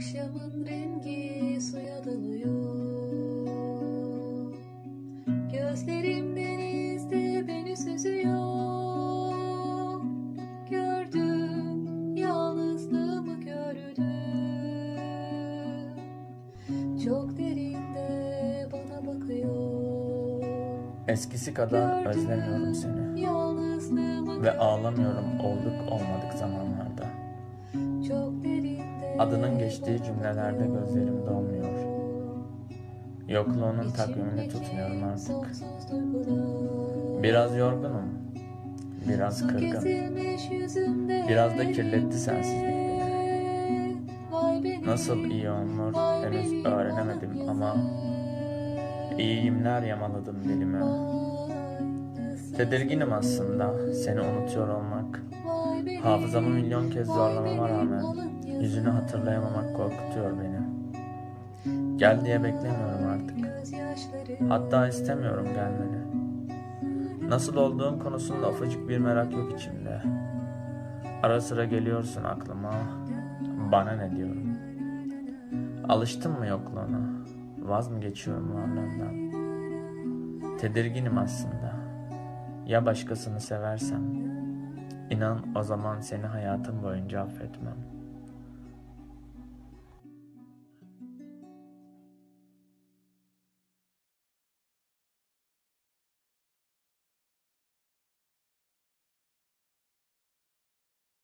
Akşamın rengi suya dalıyor. Gözlerim denizde beni süzüyor. Gördüm yalnızlığımı gördüm Çok derinde bana bakıyor. Eskisi kadar özlemiyorum seni. ve ağlamıyorum olduk olmadık zamanlarda. Çok derinde Adının geçtiği cümlelerde gözlerim dolmuyor. Yokluğunun takvimini tutmuyorum artık. Biraz yorgunum, biraz kırgın, biraz da kirletti sensizlik beni. Nasıl iyi olunur henüz öğrenemedim ama iyiyimler yamaladım dilime. Tedirginim aslında seni unutuyor olmak. Hafızamı milyon kez zorlamama rağmen yüzünü hatırlayamamak korkutuyor beni. Gel diye beklemiyorum artık. Hatta istemiyorum gelmeni. Nasıl olduğun konusunda ufacık bir merak yok içimde. Ara sıra geliyorsun aklıma. Bana ne diyorum. Alıştım mı yokluğuna? Vaz mı geçiyorum varlığından? Tedirginim aslında. Ya başkasını seversem? İnan o zaman seni hayatım boyunca affetmem.